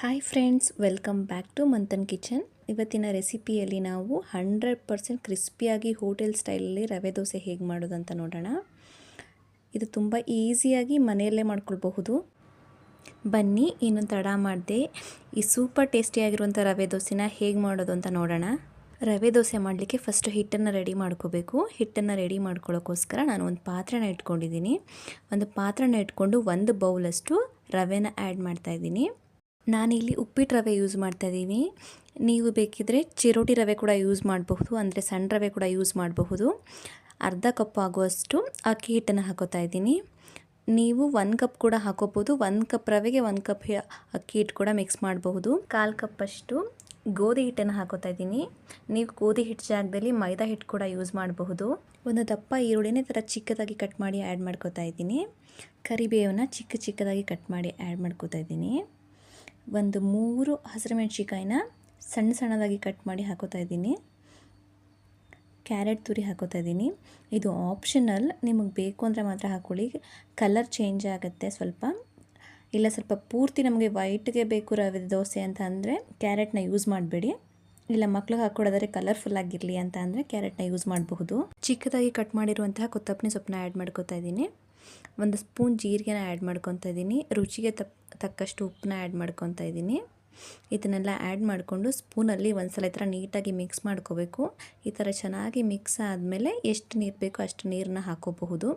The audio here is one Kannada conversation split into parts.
Hi friends welcome back to Manthan kitchen ಇವತ್ತಿನ ರೆಸಿಪಿಯಲ್ಲಿ ನಾವು ಹಂಡ್ರೆಡ್ ಪರ್ಸೆಂಟ್ ಕ್ರಿಸ್ಪಿಯಾಗಿ ಹೋಟೆಲ್ ಸ್ಟೈಲಲ್ಲಿ ರವೆ ದೋಸೆ ಹೇಗೆ ಮಾಡೋದು ಅಂತ ನೋಡೋಣ. ಇದು ತುಂಬ ಈಸಿಯಾಗಿ ಮನೆಯಲ್ಲೇ ಮಾಡ್ಕೊಳ್ಬಹುದು. ಬನ್ನಿ ಏನು ತಡ ಮಾಡಿದೆ. ಈ ಸೂಪರ್ ಟೇಸ್ಟಿಯಾಗಿರುವಂಥ ರವೆ ದೋಸೆನ ಹೇಗೆ ಮಾಡೋದು ಅಂತ ನೋಡೋಣ. ರವೆ ದೋಸೆ ಮಾಡಲಿಕ್ಕೆ ಫಸ್ಟ್ ಹಿಟ್ಟನ್ನು ರೆಡಿ ಮಾಡ್ಕೋಬೇಕು. ಹಿಟ್ಟನ್ನು ರೆಡಿ ಮಾಡ್ಕೊಳ್ಳೋಕ್ಕೋಸ್ಕರ ನಾನು ಒಂದು ಪಾತ್ರೆನ ಇಟ್ಕೊಂಡಿದ್ದೀನಿ. ಒಂದು ಪಾತ್ರೆನ ಇಟ್ಕೊಂಡು ಒಂದು ಬೌಲಷ್ಟು ರವೆನ ಆ್ಯಡ್ ಮಾಡ್ತಾಯಿದ್ದೀನಿ ನಾನಿಲ್ಲಿ ಉಪ್ಪಿಟ್ಟು ರವೆ ಯೂಸ್ ಮಾಡ್ತಾ ಇದ್ದೀನಿ. ನೀವು ಬೇಕಿದ್ದರೆ ಚಿರೋಟಿ ರವೆ ಕೂಡ ಯೂಸ್ ಮಾಡಬಹುದು, ಅಂದರೆ ಸಣ್ಣ ರವೆ ಕೂಡ ಯೂಸ್ ಮಾಡಬಹುದು. ಅರ್ಧ ಕಪ್ ಆಗುವಷ್ಟು ಅಕ್ಕಿ ಹಿಟ್ಟನ್ನು ಹಾಕೋತಾ ಇದ್ದೀನಿ. ನೀವು ಒಂದು ಕಪ್ ಕೂಡ ಹಾಕೋಬೋದು ಒಂದು ಕಪ್ ರವೆಗೆ ಒಂದು ಕಪ್ ಅಕ್ಕಿ ಹಿಟ್ಟು ಕೂಡ ಮಿಕ್ಸ್ ಮಾಡಬಹುದು. ಕಾಲು ಕಪ್ಪಷ್ಟು ಗೋಧಿ ಹಿಟ್ಟನ್ನು ಹಾಕೋತಾ ಇದ್ದೀನಿ. ನೀವು ಗೋಧಿ ಹಿಟ್ಟು ಜಾಗದಲ್ಲಿ ಮೈದಾ ಹಿಟ್ಟು ಕೂಡ ಯೂಸ್ ಮಾಡಬಹುದು. ಒಂದು ದಪ್ಪ ಈರುಳ್ಳಿನೇ ಥರ ಚಿಕ್ಕದಾಗಿ ಕಟ್ ಮಾಡಿ ಆ್ಯಡ್ ಮಾಡ್ಕೋತಾ ಇದ್ದೀನಿ. ಕರಿಬೇವನ್ನು ಚಿಕ್ಕ ಚಿಕ್ಕದಾಗಿ ಕಟ್ ಮಾಡಿ ಆ್ಯಡ್ ಮಾಡ್ಕೋತಾ ಇದ್ದೀನಿ. ಒಂದು ಮೂರು ಹಸಿರು ಮೆಣಸಿಕಾಯಿನ ಸಣ್ಣ ಸಣ್ಣದಾಗಿ ಕಟ್ ಮಾಡಿ ಹಾಕೋತಾ ಇದ್ದೀನಿ. ಕ್ಯಾರೆಟ್ ತುರಿ ಹಾಕೋತಾ ಇದ್ದೀನಿ. ಇದು ಆಪ್ಷನಲ್ ನಿಮಗೆ ಬೇಕು ಅಂದರೆ ಮಾತ್ರ ಹಾಕ್ಕೊಳ್ಳಿ ಕಲರ್ ಚೇಂಜ್ ಆಗುತ್ತೆ ಸ್ವಲ್ಪ. ಇಲ್ಲ ಸ್ವಲ್ಪ ಪೂರ್ತಿ ನಮಗೆ ವೈಟ್ಗೆ ಬೇಕು ರವೆ ದೋಸೆ ಅಂತ ಅಂದರೆ ಕ್ಯಾರೆಟ್ನ ಯೂಸ್ ಮಾಡಬೇಡಿ. ಇಲ್ಲ ಮಕ್ಳಿಗೆ ಹಾಕ್ಕೊಡೋದಾದ್ರೆ ಕಲರ್ಫುಲ್ ಆಗಿರಲಿ ಅಂತ ಅಂದರೆ ಕ್ಯಾರೆಟ್ನ ಯೂಸ್ ಮಾಡಬಹುದು. ಚಿಕ್ಕದಾಗಿ ಕಟ್ ಮಾಡಿರುವಂತಹ ಕೊತ್ತಂಬರಿ ಸೊಪ್ಪನ್ನ ಆ್ಯಡ್ ಮಾಡ್ಕೋತಾ ಇದ್ದೀನಿ. ಒಂದು ಸ್ಪೂನ್ ಜೀರಿಗೆನ ಆ್ಯಡ್ ಮಾಡ್ಕೊತಾ ಇದ್ದೀನಿ. ರುಚಿಗೆ ತಕ್ಕ ತಕ್ಕಷ್ಟು ಉಪ್ಪನ್ನ ಆ್ಯಡ್ ಮಾಡ್ಕೊತಾ ಇದ್ದೀನಿ. ಇದನ್ನೆಲ್ಲ ಆ್ಯಡ್ ಮಾಡಿಕೊಂಡು ಸ್ಪೂನಲ್ಲಿ ಒಂದು ಸಲ ಈ ಥರ ನೀಟಾಗಿ ಮಿಕ್ಸ್ ಮಾಡ್ಕೋಬೇಕು. ಈ ಥರ ಚೆನ್ನಾಗಿ ಮಿಕ್ಸ್ ಆದಮೇಲೆ ಎಷ್ಟು ನೀರು ಬೇಕೋ ಅಷ್ಟು ನೀರನ್ನ ಹಾಕೋಬಹುದು.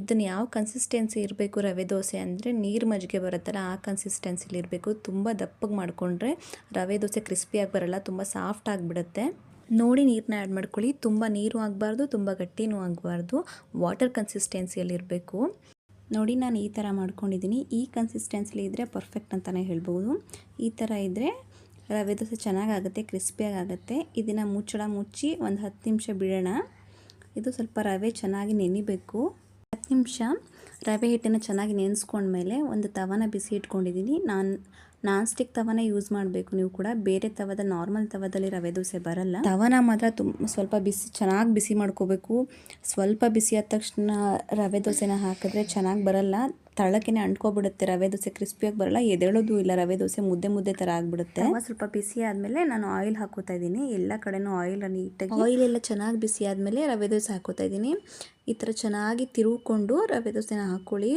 ಇದನ್ನು ಯಾವ ಕನ್ಸಿಸ್ಟೆನ್ಸಿ ಇರಬೇಕು ರವೆ ದೋಸೆ ಅಂದರೆ ನೀರು ಮಜ್ಜಿಗೆ ಬರುತ್ತಲ್ಲ ಆ ಕನ್ಸಿಸ್ಟೆನ್ಸಿಲಿ ಇರಬೇಕು. ತುಂಬ ದಪ್ಪಗೆ ಮಾಡಿಕೊಂಡ್ರೆ ರವೆ ದೋಸೆ ಕ್ರಿಸ್ಪಿಯಾಗಿ ಬರಲ್ಲ, ತುಂಬ ಸಾಫ್ಟ್ ಆಗಿಬಿಡುತ್ತೆ ನೋಡಿ ನೀರನ್ನ ಆ್ಯಡ್ ಮಾಡ್ಕೊಳ್ಳಿ. ತುಂಬ ನೀರು ಆಗಬಾರ್ದು, ತುಂಬ ಗಟ್ಟಿನೂ ಆಗಬಾರ್ದು. ವಾಟರ್ ಕನ್ಸಿಸ್ಟೆನ್ಸಿಯಲ್ಲಿರಬೇಕು ನೋಡಿ ನಾನು ಈ ಥರ ಮಾಡ್ಕೊಂಡಿದ್ದೀನಿ ಈ ಕನ್ಸಿಸ್ಟೆನ್ಸಿಲಿ ಇದ್ದರೆ ಪರ್ಫೆಕ್ಟ್ ಅಂತಲೇ ಹೇಳ್ಬೋದು. ಈ ಥರ ಇದ್ದರೆ ರವೆ ದೋಸೆ ಚೆನ್ನಾಗಾಗುತ್ತೆ ಕ್ರಿಸ್ಪಿಯಾಗಿ ಆಗುತ್ತೆ ಇದನ್ನು ಮುಚ್ಚಳ ಮುಚ್ಚಿ ಒಂದು ಹತ್ತು ನಿಮಿಷ ಬಿಡೋಣ. ಇದು ಸ್ವಲ್ಪ ರವೆ ಚೆನ್ನಾಗಿ ನೆನಿಬೇಕು. ಹತ್ತು ನಿಮಿಷ ರವೆ ಹಿಟ್ಟನ್ನು ಚೆನ್ನಾಗಿ ನೆನೆಸ್ಕೊಂಡ್ಮೇಲೆ ಒಂದು ತವನ ಬಿಸಿ ಇಟ್ಕೊಂಡಿದ್ದೀನಿ. ನಾನು ನಾನ್ ಸ್ಟಿಕ್ ತವನ ಯೂಸ್ ಮಾಡಬೇಕು ನೀವು ಕೂಡ. ಬೇರೆ ತವದ ನಾರ್ಮಲ್ ತವದಲ್ಲಿ ರವೆ ದೋಸೆ ಬರಲ್ಲ. ತವನ ಮಾತ್ರ ತುಂಬ ಸ್ವಲ್ಪ ಬಿಸಿ ಚೆನ್ನಾಗಿ ಬಿಸಿ ಮಾಡ್ಕೋಬೇಕು. ಸ್ವಲ್ಪ ಬಿಸಿ ಆದ ತಕ್ಷಣ ರವೆ ದೋಸೆನ ಹಾಕಿದ್ರೆ ಚೆನ್ನಾಗಿ ಬರಲ್ಲ. ತಳಕೆನೆ ಅಂಟ್ಕೊಬಿಡುತ್ತೆ ರವೆ ದೋಸೆ ಕ್ರಿಸ್ಪಿಯಾಗಿ ಬರಲ್ಲ. ಎದೇಳೋದು ಇಲ್ಲ ರವೆ ದೋಸೆ ಮುದ್ದೆ ಮುದ್ದೆ ಥರ ಆಗಿಬಿಡುತ್ತೆ. ಸ್ವಲ್ಪ ಬಿಸಿ ಆದಮೇಲೆ ನಾನು ಆಯಿಲ್ ಹಾಕೋತಾ ಇದ್ದೀನಿ. ಎಲ್ಲ ಕಡೆನೂ ಆಯಿಲ್ ನೀಟಾಗಿ ಆಯಿಲ್ ಎಲ್ಲ ಚೆನ್ನಾಗಿ ಬಿಸಿ ಆದಮೇಲೆ ರವೆ ದೋಸೆ ಹಾಕೋತಾ ಇದ್ದೀನಿ. ಈ ಥರ ಚೆನ್ನಾಗಿ ತಿರುಗಿಕೊಂಡು ರವೆ ದೋಸೆನ ಹಾಕ್ಕೊಳ್ಳಿ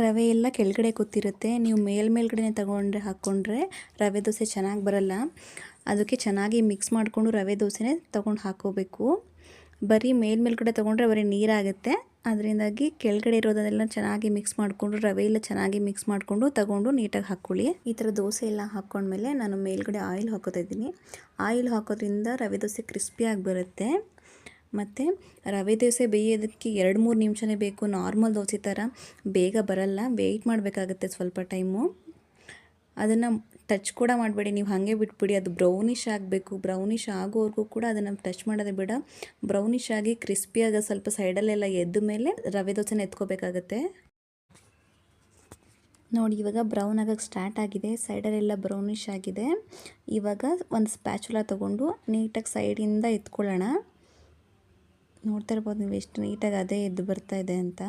ರವೆ ಎಲ್ಲ ಕೆಳಗಡೆ ಕೂತಿರುತ್ತೆ. ನೀವು ಮೇಲ್ ಮೇಲ್ಗಡೆ ತಗೊಂಡ್ರೆ ಹಾಕ್ಕೊಂಡ್ರೆ ರವೆ ದೋಸೆ ಚೆನ್ನಾಗಿ ಬರಲ್ಲ. ಅದಕ್ಕೆ ಚೆನ್ನಾಗಿ ಮಿಕ್ಸ್ ಮಾಡಿಕೊಂಡು ರವೆ ದೋಸೆನೇ ತೊಗೊಂಡು ಹಾಕೋಬೇಕು. ಬರೀ ಮೇಲ್ ಮೇಲ್ಗಡೆ ತೊಗೊಂಡ್ರೆ ಬರೀ ನೀರಾಗುತ್ತೆ. ಅದರಿಂದಾಗಿ ಕೆಳಗಡೆ ಇರೋದನ್ನೆಲ್ಲ ಚೆನ್ನಾಗಿ ಮಿಕ್ಸ್ ಮಾಡಿಕೊಂಡು, ರವೆ ಎಲ್ಲ ಚೆನ್ನಾಗಿ ಮಿಕ್ಸ್ ಮಾಡಿಕೊಂಡು ತಗೊಂಡು ನೀಟಾಗಿ ಹಾಕ್ಕೊಳ್ಳಿ ಈ ಥರ ದೋಸೆ ಎಲ್ಲ ಹಾಕ್ಕೊಂಡ್ಮೇಲೆ ನಾನು ಮೇಲ್ಗಡೆ ಆಯಿಲ್ ಹಾಕೋತಾ ಇದ್ದೀನಿ. ಆಯಿಲ್ ಹಾಕೋದ್ರಿಂದ ರವೆ ದೋಸೆ ಕ್ರಿಸ್ಪಿಯಾಗಿ ಬರುತ್ತೆ. ಮತ್ತು ರವೆ ದೋಸೆ ಬೇಯೋದಕ್ಕೆ ಎರಡು ಮೂರು ನಿಮಿಷನೇ ಬೇಕು. ನಾರ್ಮಲ್ ದೋಸೆ ಥರ ಬೇಗ ಬರಲ್ಲ. ವೆಯ್ಟ್ ಮಾಡಬೇಕಾಗತ್ತೆ ಸ್ವಲ್ಪ ಟೈಮು. ಅದನ್ನು ಟಚ್ ಕೂಡ ಮಾಡಬೇಡಿ. ನೀವು ಹಾಗೆ ಬಿಟ್ಬಿಡಿ. ಅದು ಬ್ರೌನಿಶ್ ಆಗಬೇಕು. ಬ್ರೌನಿಶ್ ಆಗೋವರೆಗೂ ಕೂಡ ಅದನ್ನು ಟಚ್ ಮಾಡೋದೇ ಬೇಡ. ಬ್ರೌನಿಶ್ ಆಗಿ ಕ್ರಿಸ್ಪಿಯಾಗಿ ಸ್ವಲ್ಪ ಸೈಡಲ್ಲೆಲ್ಲ ಎದ್ದ ಮೇಲೆ ರವೆ ದೋಸೆನ ಎತ್ಕೋಬೇಕಾಗತ್ತೆ. ನೋಡಿ, ಇವಾಗ ಬ್ರೌನ್ ಆಗೋಕ್ಕೆ ಸ್ಟಾರ್ಟ್ ಆಗಿದೆ. ಸೈಡಲ್ಲೆಲ್ಲ ಬ್ರೌನಿಶ್ ಆಗಿದೆ. ಇವಾಗ ಒಂದು ಸ್ಪ್ಯಾಚುಲಾ ತೊಗೊಂಡು ನೀಟಾಗಿ ಸೈಡಿಂದ ಎತ್ಕೊಳ್ಳೋಣ. ನೋಡ್ತಾ ಇರ್ಬೋದು ನೀವು ಎಷ್ಟು ನೀಟಾಗಿ ಅದೇ ಎದ್ದು ಬರ್ತಾ ಇದೆ ಅಂತ.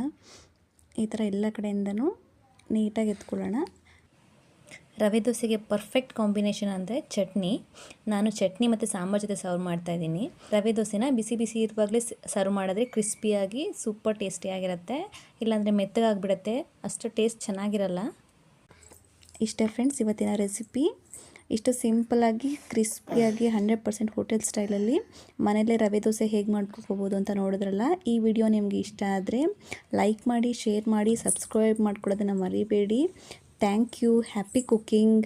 ಈ ಥರ ಎಲ್ಲ ಕಡೆಯಿಂದನೂ ನೀಟಾಗಿ ಎತ್ಕೊಳ್ಳೋಣ. ರವೆ ದೋಸೆಗೆ ಪರ್ಫೆಕ್ಟ್ ಕಾಂಬಿನೇಷನ್ ಅಂದರೆ ಚಟ್ನಿ. ನಾನು ಚಟ್ನಿ ಮತ್ತು ಸಾಂಬಾರ್ ಜೊತೆ ಸರ್ವ್ ಮಾಡ್ತಾ ಇದ್ದೀನಿ. ರವೆ ದೋಸೆನ ಬಿಸಿ ಬಿಸಿ ಇರುವಾಗಲೇ ಸರ್ವ್ ಮಾಡಿದ್ರೆ ಕ್ರಿಸ್ಪಿಯಾಗಿ ಸೂಪರ್ ಟೇಸ್ಟಿಯಾಗಿರುತ್ತೆ ಇಲ್ಲಾಂದರೆ ಮೆತ್ತಗಾಗಿಬಿಡುತ್ತೆ ಅಷ್ಟು ಟೇಸ್ಟ್ ಚೆನ್ನಾಗಿರಲ್ಲ. ಇಷ್ಟೇ ಫ್ರೆಂಡ್ಸ್ ಇವತ್ತಿನ ರೆಸಿಪಿ ಇಷ್ಟು ಸಿಂಪಲಾಗಿ ಕ್ರಿಸ್ಪಿಯಾಗಿ, ಹಂಡ್ರೆಡ್ ಪರ್ಸೆಂಟ್ ಹೋಟೆಲ್ ಸ್ಟೈಲಲ್ಲಿ ಮನೆಯಲ್ಲೇ ರವೆ ದೋಸೆ ಹೇಗೆ ಮಾಡ್ಕೋಬೋದು ಅಂತ ನೋಡಿದ್ರಲ್ಲ, ಈ ವಿಡಿಯೋ ನಿಮಗೆ ಇಷ್ಟ ಆದರೆ ಲೈಕ್ ಮಾಡಿ, ಶೇರ್ ಮಾಡಿ, ಸಬ್ಸ್ಕ್ರೈಬ್ ಮಾಡ್ಕೊಳ್ಳೋದನ್ನು ಮರಿಬೇಡಿ. Thank you, happy cooking.